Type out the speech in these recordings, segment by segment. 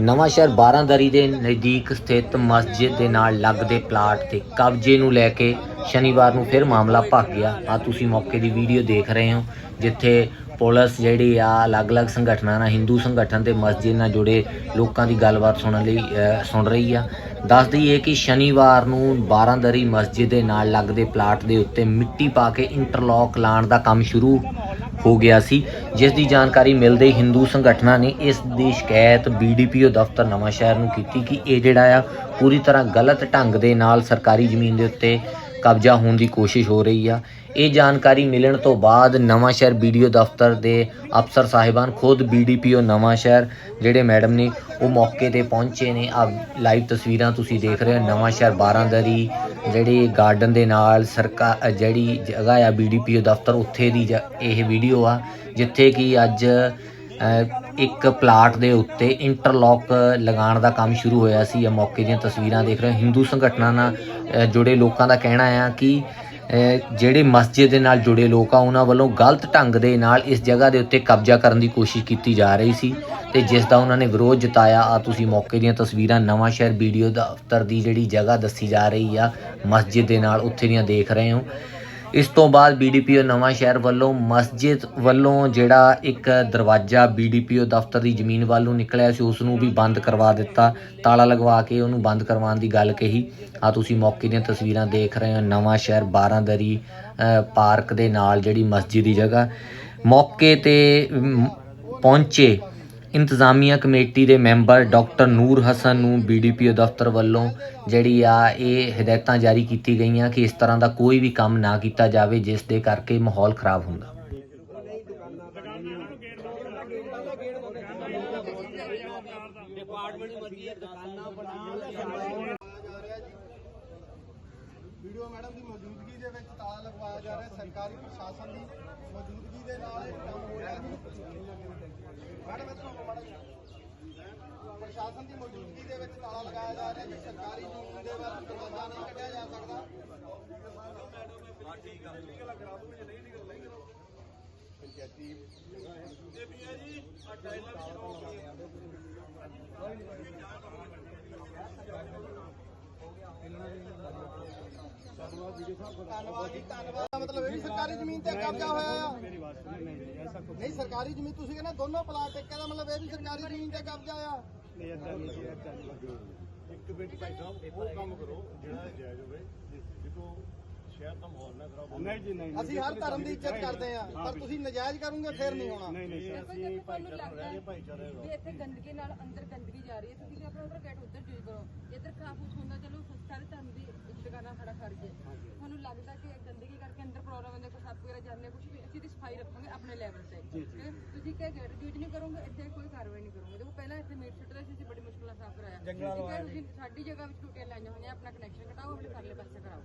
ਨਵਾਂ ਸ਼ਹਿਰ ਬਾਰਾਂਦਰੀ ਦੇ ਨਜ਼ਦੀਕ ਸਥਿਤ ਮਸਜਿਦ ਦੇ ਨਾਲ ਲੱਗਦੇ ਪਲਾਟ ਤੇ ਕਬਜ਼ੇ ਨੂੰ ਲੈ ਕੇ ਸ਼ਨੀਵਾਰ ਨੂੰ ਫਿਰ ਮਾਮਲਾ ਭਖ ਗਿਆ। ਆ ਤੁਸੀਂ ਮੌਕੇ ਦੀ ਵੀਡੀਓ ਦੇਖ ਰਹੇ ਹੋ, ਜਿੱਥੇ ਪੁਲਿਸ ਜਿਹੜੀ ਆ, ਅਲੱਗ-ਅਲੱਗ ਸੰਗਠਨਾਂ ਨਾਲ, ਹਿੰਦੂ ਸੰਗਠਨ ਤੇ ਮਸਜਿਦ ਨਾਲ ਜੁੜੇ ਲੋਕਾਂ ਦੀ ਗੱਲਬਾਤ ਸੁਣਨ ਲਈ ਸੁਣ ਰਹੀ ਆ। ਦੱਸ ਦਈਏ ਕਿ ਸ਼ਨੀਵਾਰ ਨੂੰ ਬਾਰਾਂਦਰੀ ਮਸਜਿਦ ਦੇ ਨਾਲ ਲੱਗਦੇ ਪਲਾਟ ਦੇ ਉੱਤੇ ਮਿੱਟੀ ਪਾ ਕੇ ਇੰਟਰਲੌਕ ਲਾਉਣ ਦਾ ਕੰਮ ਸ਼ੁਰੂ ਹੋ ਗਿਆ ਸੀ, ਜਿਸ ਦੀ ਜਾਣਕਾਰੀ ਮਿਲਦੇ ਹਿੰਦੂ ਸੰਗਠਨਾਂ ਨੇ ਇਸ ਦੀ ਸ਼ਿਕਾਇਤ ਬੀਡੀਪੀਓ ਦਫ਼ਤਰ ਨਵਾਂ ਸ਼ਹਿਰ ਨੂੰ ਕੀਤੀ ਕਿ ਇਹ ਜਿਹੜਾ ਆ ਪੂਰੀ ਤਰ੍ਹਾਂ ਗਲਤ ਢੰਗ ਦੇ ਨਾਲ ਸਰਕਾਰੀ ਜ਼ਮੀਨ ਦੇ ਉੱਤੇ ਕਬਜ਼ਾ ਹੋਣ ਦੀ ਕੋਸ਼ਿਸ਼ ਹੋ ਰਹੀ ਆ। ਇਹ ਜਾਣਕਾਰੀ ਮਿਲਣ ਤੋਂ ਬਾਅਦ ਨਵਾਂ ਸ਼ਹਿਰ ਵੀਡੀਓ ਦਫ਼ਤਰ ਦੇ ਅਫਸਰ ਸਾਹਿਬਾਨ ਖੁਦ ਬੀਡੀਪੀਓ ਨਵਾਂ ਸ਼ਹਿਰ ਜਿਹੜੇ ਮੈਡਮ ਨੇ ਉਹ ਮੌਕੇ ਤੇ ਪਹੁੰਚੇ ਨੇ। ਆ ਲਾਈਵ ਤਸਵੀਰਾਂ ਤੁਸੀਂ ਦੇਖ ਰਹੇ ਹੋ। ਨਵਾਂ ਸ਼ਹਿਰ ਬਾਰਾਂਦਰੀ ਜਿਹੜੀ ਗਾਰਡਨ ਦੇ ਨਾਲ ਸਰਕਾਰ ਜਿਹੜੀ ਜਗ੍ਹਾ ਆ ਬੀਡੀਪੀਓ ਦਫ਼ਤਰ, ਉੱਥੇ ਦੀ ਜ- ਇਹ ਵੀਡੀਓ ਆ, ਜਿੱਥੇ ਕਿ ਅੱਜ ਇੱਕ ਪਲਾਟ ਦੇ ਉੱਤੇ ਇੰਟਰਲੌਕ ਲਗਾਉਣ ਦਾ ਕੰਮ ਸ਼ੁਰੂ ਹੋਇਆ ਸੀ। ਇਹ ਮੌਕੇ ਦੀਆਂ ਤਸਵੀਰਾਂ ਦੇਖ ਰਹੇ ਹੋ। ਹਿੰਦੂ ਸੰਗਠਨਾਂ ਨਾਲ ਜੁੜੇ ਲੋਕਾਂ ਦਾ ਕਹਿਣਾ ਆ ਕਿ ਜਿਹੜੇ ਮਸਜਿਦ ਦੇ ਨਾਲ ਜੁੜੇ ਲੋਕ ਆ, ਉਹਨਾਂ ਵੱਲੋਂ ਗਲਤ ਢੰਗ ਦੇ ਨਾਲ ਇਸ ਜਗ੍ਹਾ ਦੇ ਉੱਤੇ ਕਬਜ਼ਾ ਕਰਨ ਦੀ ਕੋਸ਼ਿਸ਼ ਕੀਤੀ ਜਾ ਰਹੀ ਸੀ ਤੇ ਜਿਸ ਦਾ ਉਹਨਾਂ ਨੇ ਵਿਰੋਧ ਜਤਾਇਆ। ਆ ਤੁਸੀਂ ਮੌਕੇ ਦੀਆਂ ਤਸਵੀਰਾਂ ਨਵਾਂ ਸ਼ਹਿਰ ਵੀਡੀਓ ਦਫ਼ਤਰ ਦੀ ਜਿਹੜੀ ਜਗ੍ਹਾ ਦੱਸੀ ਜਾ ਰਹੀ ਆ, ਮਸਜਿਦ ਦੇ ਨਾਲ, ਉੱਥੇ ਦੀਆਂ ਦੇਖ ਰਹੇ ਹੋ। ਇਸ ਤੋਂ ਬਾਅਦ ਬੀਡੀਪੀਓ ਨਵਾਂ ਸ਼ਹਿਰ ਵੱਲੋਂ ਮਸਜਿਦ ਵੱਲੋਂ ਜਿਹੜਾ ਇੱਕ ਦਰਵਾਜ਼ਾ ਬੀਡੀਪੀਓ ਦਫ਼ਤਰ ਦੀ ਜ਼ਮੀਨ ਵੱਲ ਨੂੰ ਨਿਕਲਿਆ ਸੀ ਉਸ ਨੂੰ ਵੀ ਬੰਦ ਕਰਵਾ ਦਿੱਤਾ। ਤਾਲਾ ਲਗਵਾ ਕੇ ਉਹਨੂੰ ਬੰਦ ਕਰਵਾਉਣ ਦੀ ਗੱਲ ਕਹੀ। ਆ ਤੁਸੀਂ ਮੌਕੇ ਦੀਆਂ ਤਸਵੀਰਾਂ ਦੇਖ ਰਹੇ ਹੋ ਨਵਾਂ ਸ਼ਹਿਰ ਬਾਰਾਂਦਰੀ ਅ, ਪਾਰਕ ਦੇ ਨਾਲ ਜਿਹੜੀ ਮਸਜਿਦ ਦੀ ਜਗ੍ਹਾ। ਮੌਕੇ ਤੇ ਪਹੁੰਚੇ ਇੰਤਜ਼ਾਮੀਆ ਕਮੇਟੀ ਦੇ ਮੈਂਬਰ ਡਾਕਟਰ ਨੂਰ ਹਸਨ ਨੂੰ ਬੀਡੀਪੀਓ ਦਫ਼ਤਰ ਵੱਲੋਂ ਜਿਹੜੀ ਆ ਇਹ ਹਦਾਇਤਾਂ ਜਾਰੀ ਕੀਤੀ ਗਈਆਂ ਕਿ ਇਸ ਤਰ੍ਹਾਂ ਦਾ ਕੋਈ ਵੀ ਕੰਮ ਨਾ ਕੀਤਾ ਜਾਵੇ, ਜਿਸ ਦੇ ਕਰਕੇ ਮਾਹੌਲ ਖਰਾਬ ਹੁੰਦਾ। ਵੀਡੀਓ ਮੈਡਮ ਦੀ ਮੌਜੂਦਗੀ ਦੇ ਜਾ ਰਿਹਾ ਸਰਕਾਰੀ ਪ੍ਰਸ਼ਾਸਨ ਦੀ ਮੌਜੂਦਗੀ ਦੇ ਨਾਲ ਇਹ ਕੰਮ ਹੋ ਰਿਹਾ ਜੀ ਮੈਡਮ ਇੱਥੋਂ ਮਾੜਾ। ਪ੍ਰਸ਼ਾਸਨ ਦੀ ਮੌਜੂਦਗੀ ਦੇ ਵਿੱਚ ਤਾਲਾ ਲਗਾਇਆ ਜਾ ਰਿਹਾ ਜੀ ਸਰਕਾਰੀ ਜ਼ਮੀਨ ਦੇ ਵੱਲ ਦਰਵਾਜ਼ਾ ਨਹੀਂ ਕੱਢਿਆ ਜਾ ਸਕਦਾ। ਪੰਚਾਇਤੀ ਧੰਨਵਾਦ ਜੀ ਧੰਨਵਾਦ ਮਤਲਬ ਇਹ ਵੀ ਸਰਕਾਰੀ ਜ਼ਮੀਨ ਤੇ ਕਬਜ਼ਾ ਹੋਇਆ ਆ। ਨਹੀਂ ਸਰਕਾਰੀ ਜ਼ਮੀਨ ਤੁਸੀਂ ਕਹਿੰਦੇ ਦੋਨੋਂ ਪਲਾਟ ਇੱਕ ਦਾ ਮਤਲਬ ਇਹ ਵੀ ਸਰਕਾਰੀ ਜ਼ਮੀਨ ਤੇ ਕਬਜ਼ਾ ਆ। ਇੱਕ ਮਿੰਟ ਭਾਈ ਸਾਹਿਬ ਉਹ ਕੰਮ ਕਰੋ ਜਿਹੜਾ ਜਾਇਜ਼ ਹੋਵੇ ਦੇਖੋ ਸ਼ਹਿਰ ਦਾ ਮਾਹੌਲ ਨਾ ਖਰਾਬ ਹੋਵੇ। ਨਹੀਂ ਜੀ ਨਹੀਂ ਅਸੀਂ ਹਰ ਧਰਮ ਦੀ ਇੱਜ਼ਤ ਕਰਦੇ ਆ ਪਰ ਤੁਸੀਂ ਨਜਾਇਜ਼ ਕਰੋਗੇ ਫਿਰ ਨਹੀਂ ਹੋਣਾ। ਨਹੀਂ ਨਹੀਂ ਇਹ ਅਸੀਂ ਭਾਈਚਾਰਾ ਰਹਿ ਗਏ ਭਾਈਚਾਰੇ ਜੇ ਇੱਥੇ ਗੰਦਗੀ ਨਾਲ ਅੰਦਰ ਗੰਦਗੀ ਜਾ ਰਹੀ ਹੈ ਤੁਸੀਂ ਆਪਣਾ ਉਧਰ ਗੇਟ ਉੱਧਰ ਚੂਜ਼ ਕਰੋ ਇੱਧਰ ਖਰਾਬ ਕੁਛ ਹੁੰਦਾ ਚਲੋ ਸਾਰੇ ਧਰਮ ਦੀ ਇੱਜ਼ਤ ਤੁਹਾਨੂੰ ਲੱਗਦਾ ਕਿ ਗੰਦਗੀ ਕਰਕੇ ਅੰਦਰ ਪ੍ਰੋਬਲਮ ਹੈ ਦੇਖੋ ਸੱਪ ਵਗੈਰਾ ਜਾਂਦੇ ਕੁਝ ਵੀ ਅਸੀਂ ਦੀ ਸਫ਼ਾਈ ਰੱਖਾਂਗੇ ਆਪਣੇ ਲੈਵਲ ਤੇ। ਠੀਕ ਹੈ? ਤੁਸੀਂ ਕਿਹ ਗੇਟ ਯੂਜ਼ ਨਹੀਂ ਕਰੋਗੇ ਇੱਥੇ ਕੋਈ ਕਾਰਵਾਈ ਨਹੀਂ ਕਰੋਗੇ। ਦੇਖੋ ਪਹਿਲਾਂ ਇੱਥੇ ਮੀਟ ਸੁੱਟ ਰਹੇ ਸੀ ਅਸੀਂ ਬੜੀ ਮੁਸ਼ਕਲ ਨਾਲ ਸਾਫ਼ ਕਰਾਇਆ। ਠੀਕ ਹੈ ਤੁਸੀਂ ਸਾਡੀ ਜਗ੍ਹਾ ਵਿੱਚ ਟੂਟੀਆਂ ਲਾਈਆਂ ਹੋਈਆਂ ਆਪਣਾ ਕਨੈਕਸ਼ਨ ਘਟਾਓ ਆਪਣੇ ਪਰਲੇ ਪਾਸੇ ਕਰਾਓ।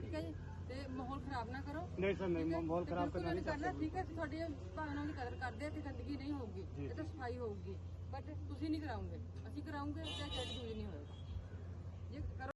ਠੀਕ ਹੈ ਜੀ? ਤੇ ਮਾਹੌਲ ਖਰਾਬ ਨਾ ਕਰੋ। ਨਹੀਂ ਸਰ ਨਹੀਂ ਮਾਹੌਲ ਖਰਾਬ ਕਰਨਾ ਨਹੀਂ ਕਰਨਾ। ਠੀਕ ਹੈ ਤੁਹਾਡੀ ਭਾਵਨਾ ਦੀ ਕਦਰ ਕਰਦੇ ਆ ਕਿ ਗੰਦਗੀ ਨਹੀਂ ਹੋਊਗੀ ਇਹ ਤਾਂ ਸਫ਼ਾਈ ਹੋਊਗੀ। ਬਟ ਤੁਸੀਂ ਨਹੀਂ ਕਰਾਉਂਗੇ। ਅਸੀਂ ਕਰਾਉਂਗੇ ਜਾਂ ਗੇਟ ਯੂਜ਼ ਨਹੀਂ ਹੋਏਗਾ। ਜੇ